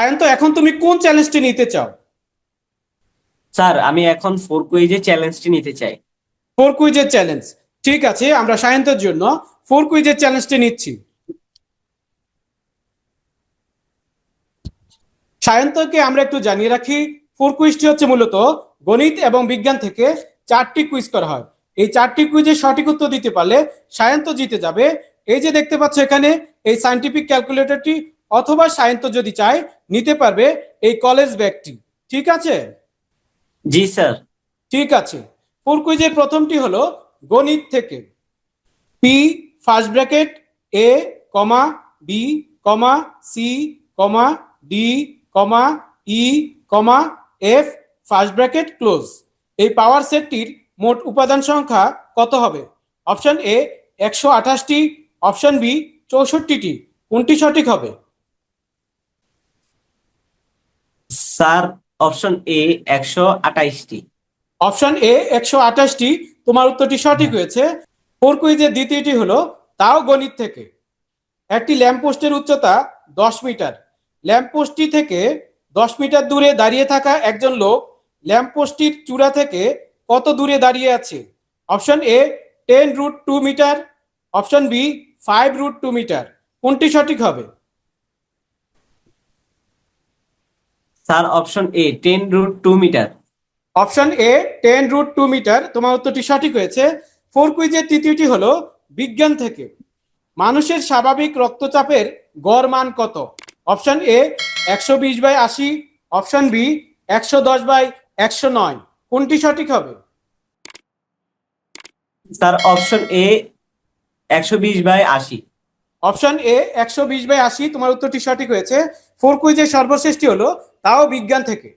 সায়ন্ত এখন তুমি কোন চ্যালেঞ্জটি নিতে চাও? স্যার আমি এখন ফোর কুইজে চ্যালেঞ্জটি নিতে চাই। ফোর কুইজের চ্যালেঞ্জ ঠিক আছে আমরা সায়ন্তর জন্য ফোর কুইজের চ্যালেঞ্জটি নিচ্ছি। সায়ন্তকে আমরা একটু জানিয়ে রাখি ফোর কুইজটি হচ্ছে মূলত গণিত এবং বিজ্ঞান থেকে চারটি কুইজ করা হয়। এই চারটি কুইজের সঠিক উত্তর দিতে পারলে সায়ন্ত জিতে যাবে। এই যে দেখতে পাচ্ছ এখানে এই সায়েন্টিফিক ক্যালকুলেটরটি অথবা সায়ন্ত যদি চায় নিতে পারবে এই কলেজ ব্যাগটি ঠিক আছে? জি স্যার। ঠিক আছে। ফোর কুইজের প্রথমটি হলো গণিত থেকে। P first bracket A comma B comma C comma D comma E comma F first bracket close এই পাওয়ার সেটটির মোট উপাদান সংখ্যা কত হবে? অপশন এ একশো আঠাশটি অপশন বি চৌষট্টিটি। কোনটি সঠিক হবে? স্যার, অপশন এ একশো আঠাইশটি। অপশন এ একশো আঠাশটি তোমার উত্তরটি সঠিক হয়েছে। ফোর দ্বিতীয়টি হলো তাও গণিত থেকে। একটি ল্যাম্পপোস্টের উচ্চতা দশ মিটার। ল্যাম্পপোস্টটি থেকে দশ মিটার দূরে দাঁড়িয়ে থাকা একজন লোক ল্যাম্পপোস্টটির চূড়া থেকে কত দূরে দাঁড়িয়ে আছে? Option A ten root two metre, option B five root two metre. কোনটি সঠিক হবে? Sir option A ten root two metre option A ten root two metre তোমার উত্তরটি সঠিক হয়েছে। ফোর কুইজের তৃতীয়টি হলো বিজ্ঞান থেকে মানুষের স্বাভাবিক রক্তচাপের গড় মান কত? অপশন এ একশো বিশ বাই আশি। অপশন বি একশো দশ বাই একশো নয়। কোনটি সঠিক হবে? স্যার অপশন এ একশো বিশ বাই আশি। অপশন এ একশো বিশ বাই আশি তোমার উত্তরটি সঠিক হয়েছে। ফোর কুইজের সর্বশ্রেষ্ঠটি হলো তাও বিজ্ঞান থেকে।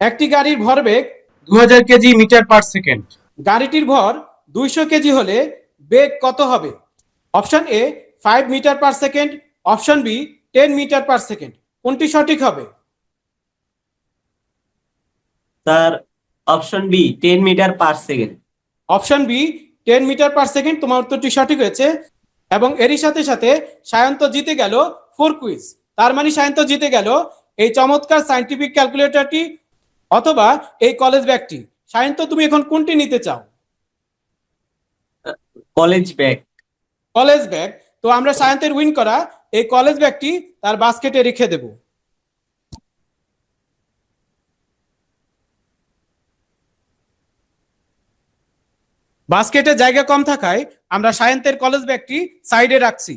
একটি গাড়ির ভরবেগ দু হাজার কেজি মিটার পার সেকেন্ড। গাড়িটির ভর দুইশো কেজি হলে বেগ কত হবে? Option A five metre per second option B ten metre per second. কোনটি সঠিক হবে? Sir option B ten metre per second. Option B ten metre per second তোমার উত্তরটি সঠিক হয়েছে। এবং এরই সাথে সাথে সায়ন্ত জিতে গেল ফোর কুইজ তার মানে সায়ন্ত জিতে গেল এই চমৎকার সায়েন্টিফিক ক্যালকুলেটরটি অথবা এই কলেজ ব্যাগটি সায়ন্ত তুমি এখন কোনটি নিতে চাও? কলেজ ব্যাগ কলেজ ব্যাগ তো আমরা সায়ন্তের উইন করা এই কলেজ ব্যাগটি তার বাস্কেটে রেখে দেব। বাস্কেটে জায়গা কম থাকায় আমরা সায়েন্সের কলেজ ব্যাগটি সাইডে রাখছি।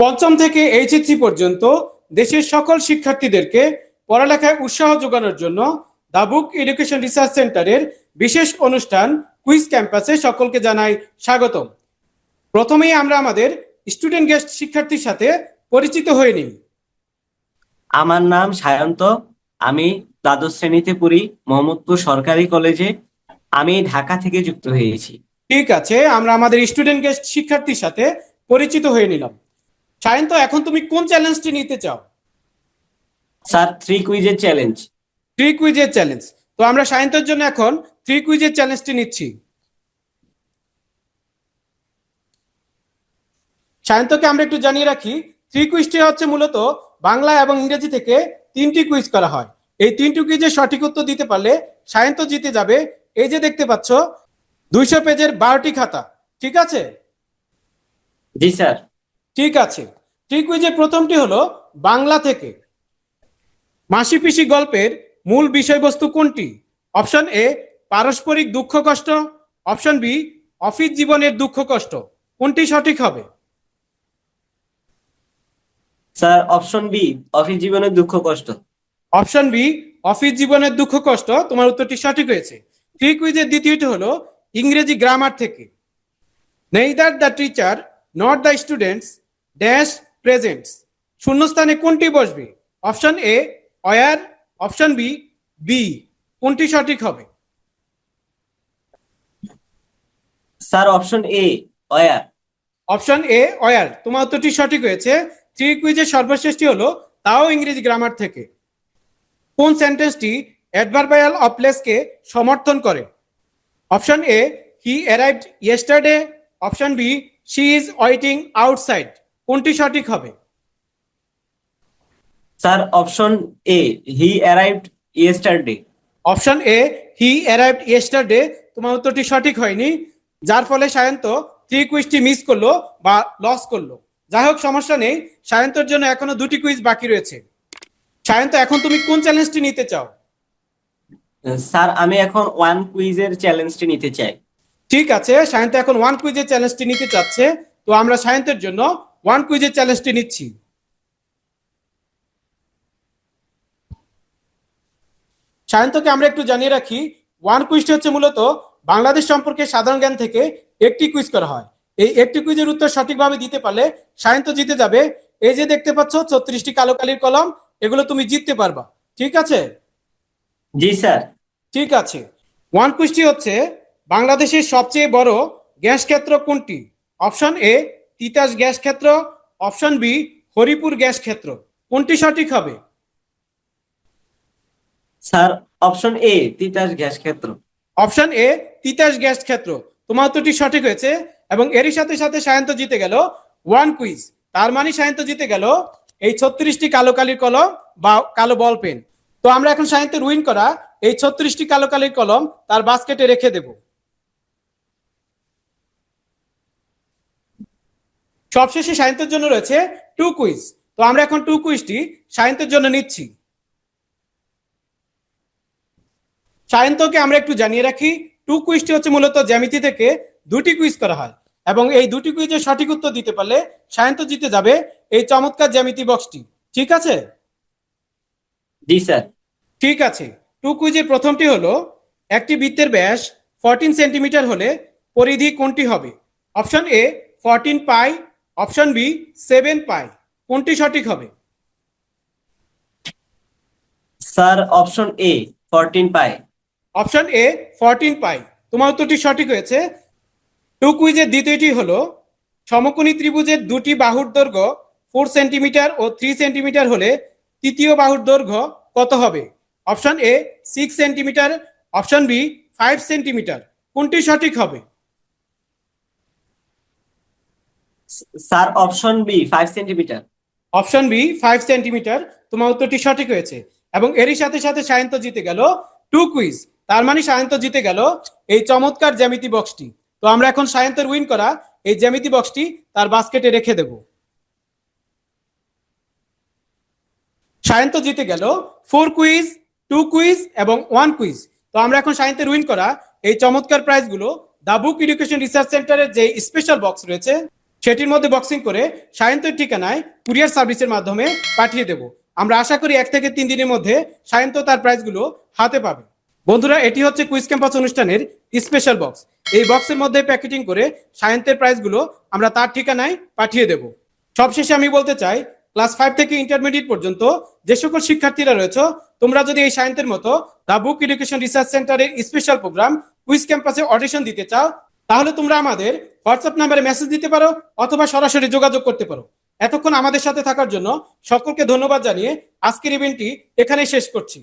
পঞ্চম থেকে এইচএসসি পর্যন্ত দেশের সকল শিক্ষার্থীদেরকে পড়ালেখায় উৎসাহ যোগানোর জন্য দাবুক এডুকেশন রিসার্চ সেন্টারের বিশেষ অনুষ্ঠান কুইজ ক্যাম্পাসে সকলকে জানাই স্বাগতম। প্রথমেই আমরা আমাদের স্টুডেন্ট গেস্ট শিক্ষার্থীর সাথে পরিচিত হয়ে নিই। আমার নাম সায়ন্ত, আমি দ্বাদশ শ্রেণীতে পড়ি, মোহাম্মদপুর সরকারি কলেজে। আমি ঢাকা থেকে যুক্ত হয়েছি। ঠিক আছে আমরা আমাদের স্টুডেন্ট গেস্ট শিক্ষার্থীর সাথে পরিচিত হয়ে নিলাম। সায়ন্ত এখন তুমি কোন চ্যালেঞ্জটি নিতে চাও? স্যার থ্রি কুইজের চ্যালেঞ্জ থ্রি কুইজের চ্যালেঞ্জ তো আমরা সায়ন্তর জন্য এখন থ্রি কুইজের চ্যালেঞ্জটি নিচ্ছি। সায়ন্তকে আমরা একটু জানিয়ে রাখি থ্রি কুইজটি হচ্ছে মূলত বাংলা এবং ইংরেজি থেকে তিনটি কুইজ করা হয়। এই তিনটি কুইজের সঠিক উত্তর দিতে পারলে সায়ন্ত জিতে যাবে এই যে দেখতে পাচ্ছ দুইশো পেজের বারোটি খাতা ঠিক আছে? জি স্যার। ঠিক আছে। ঠিক ওই যে প্রথমটি হলো বাংলা থেকে। মাসি পিসি গল্পের মূল বিষয়বস্তু কোনটি? অপশন এ পারস্পরিক দুঃখ কষ্ট। অপশন বি অফিস জীবনের দুঃখ কষ্ট। কোনটি সঠিক হবে? স্যার অপশন বি অফিস জীবনের দুঃখ কষ্ট। অপশন বি অফিস জীবনের দুঃখ কষ্ট। তোমার উত্তরটি সঠিক হয়েছে। থ্রি কুইজের দ্বিতীয়টি হলো ইংরেজি গ্রামার থেকে। Neither the teacher not the students dash presents শূন্যস্থানে কোনটি বসবে? Option A were option B B কোনটি সঠিক হবে? Sir option A were option A were তোমার উত্তরটি সঠিক হয়েছে। থ্রি কুইজের সর্বশ্রেষ্ঠটি হলো তাও ইংরেজি গ্রামার থেকে। কোন সেন্টেন্সটি অ্যাডভার্বায়াল অফ প্লেসকে সমর্থন করে। Option A he arrived yesterday option B she is waiting outside কোনটি সঠিক হবে? Sir option A he arrived yesterday option A he arrived yesterday তোমার উত্তরটি সঠিক হয়নি। যার ফলে সায়ন্ত থ্রি কুইজটি মিস করল বা লস করল। যাই হোক সমস্যা নেই। সায়ন্তর জন্য এখনও দুটি কুইজ বাকি রয়েছে। সায়ন্ত এখন তুমি কোন চ্যালেঞ্জটি নিতে চাও? স্যার আমি এখন ওয়ান কুইজের চ্যালেঞ্জটি নিতে চাই। ঠিক আছে সায়ন্ত এখন ওয়ান কুইজের চ্যালেঞ্জটি নিতে চাচ্ছে। তো আমরা সায়ন্তের জন্য ওয়ান কুইজের চ্যালেঞ্জটি নিচ্ছি। সায়ন্তকে আমরা একটু জানিয়ে রাখি ওয়ান কুইজটি হচ্ছে মূলত বাংলাদেশ সম্পর্কে সাধারণ জ্ঞান থেকে একটি কুইজ করা হয়। এই একটি কুইজের উত্তর সঠিকভাবে দিতে পারলে সায়ন্ত জিতে যাবে। এই যে দেখতে পাচ্ছ ছত্রিশটি কালো কালির কলম এগুলো তুমি জিততে পারবা। ঠিক আছে? জি স্যার। ঠিক আছে। ওয়ান কুইজটি হচ্ছে বাংলাদেশের সবচেয়ে বড় গ্যাস ক্ষেত্র কোনটি? অপশন এ তিতাস গ্যাস ক্ষেত্র। অপশন বি হরিপুর গ্যাস ক্ষেত্র। কোনটি সঠিক হবে? Sir option A Titas gas ক্ষেত্র। অপশন এ তিতাস গ্যাস ক্ষেত্র। তোমার উত্তরটি সঠিক হয়েছে এবং এরই সাথে সাথে সায়ন্ত জিতে গেল ওয়ান কুইজ তার মানে সায়ন্ত জিতে গেল এই ছত্রিশটি কালো কালির কলম বা কালো বল পেন। তো আমরা এখন সায়ন্তের উইন করা এই ছত্রিশটি কালো কালির কলম তার বাস্কেটে রেখে দেব। সবশেষে সায়ন্তের জন্য রয়েছে টু কুইজ। তো আমরা এখন টু কুইজটি সায়ন্তের জন্য নিচ্ছি। সায়ন্তকে আমরা একটু জানিয়ে রাখি টু কুইজটি হচ্ছে মূলত জ্যামিতি থেকে দুটি কুইজ করা হয় এবং এই দুটি কুইজের সঠিক উত্তর দিতে পারলে সায়ন্ত জিতে যাবে এই চমৎকার জ্যামিতি বক্সটি। ঠিক আছে? জি স্যার। ঠিক আছে। টু কুইজের প্রথমটি হলো একটি বৃত্তের ব্যাস ফোরটিন সেন্টিমিটার হলে পরিধি কোনটি হবে? Option A fourteen pi option B seven pi কোনটি সঠিক হবে? Sir option A fourteen pi option A fourteen pi তোমার উত্তরটি সঠিক হয়েছে। টু কুইজের দ্বিতীয়টি হলো সমকোণী ত্রিভুজের দুটি বাহুর দৈর্ঘ্য ফোর সেন্টিমিটার ও থ্রি সেন্টিমিটার হলে তৃতীয় বাহুর দৈর্ঘ্য কত হবে? Option A six centimetre option B five centimetre কোনটি সঠিক হবে? Sir option B five centimetre option B five centimetre তোমার উত্তরটি সঠিক হয়েছে। এবং এরই সাথে সাথে সায়ন্ত জিতে গেল টু কুইজ তার মানে সায়ন্ত জিতে গেল এই চমৎকার জ্যামিতি বক্সটি তো আমরা এখন সায়ন্তের উইন করা এই জ্যামিতি বক্সটি তার বাস্কেটে রেখে দেব। সায়ন্ত জিতে গেল ফোর কুইজ টু কুইজ এবং ওয়ান কুইজ তো আমরা এখন সায়ন্তের উইন করা এই চমৎকার প্রাইজগুলো দা বুক এডুকেশন রিসার্চ সেন্টারের যে স্পেশাল বক্স রয়েছে, সেটির মধ্যে বক্সিং করে সায়ন্তের ঠিকানায় কুরিয়ার সার্ভিসের মাধ্যমে পাঠিয়ে দেব। আমরা আশা করি এক থেকে তিন দিনের মধ্যে সায়ন্ত তার প্রাইজগুলো হাতে পাবে। বন্ধুরা, এটি হচ্ছে কুইজ ক্যাম্পাস অনুষ্ঠানের স্পেশাল বক্স এই বক্সের মধ্যে প্যাকেটিং করে সায়ন্তের প্রাইজগুলো আমরা তার ঠিকানায় পাঠিয়ে দেব। সবশেষে আমি বলতে চাই ক্লাস ফাইভ থেকে ইন্টারমিডিয়েট পর্যন্ত যে সকল শিক্ষার্থীরা রয়েছে তোমরা যদি এই সায়েন্সের মতো দা বুক এডুকেশন রিসার্চ সেন্টারের স্পেশাল প্রোগ্রাম কুইজ ক্যাম্পাসে অডিশন দিতে চাও, তাহলে তোমরা আমাদের হোয়াটসঅ্যাপ নাম্বারে মেসেজ দিতে পারো অথবা সরাসরি যোগাযোগ করতে পারো। এতক্ষণ আমাদের সাথে থাকার জন্য সকলকে ধন্যবাদ জানিয়ে আজকের ইভেন্টটি এখানেই শেষ করছি।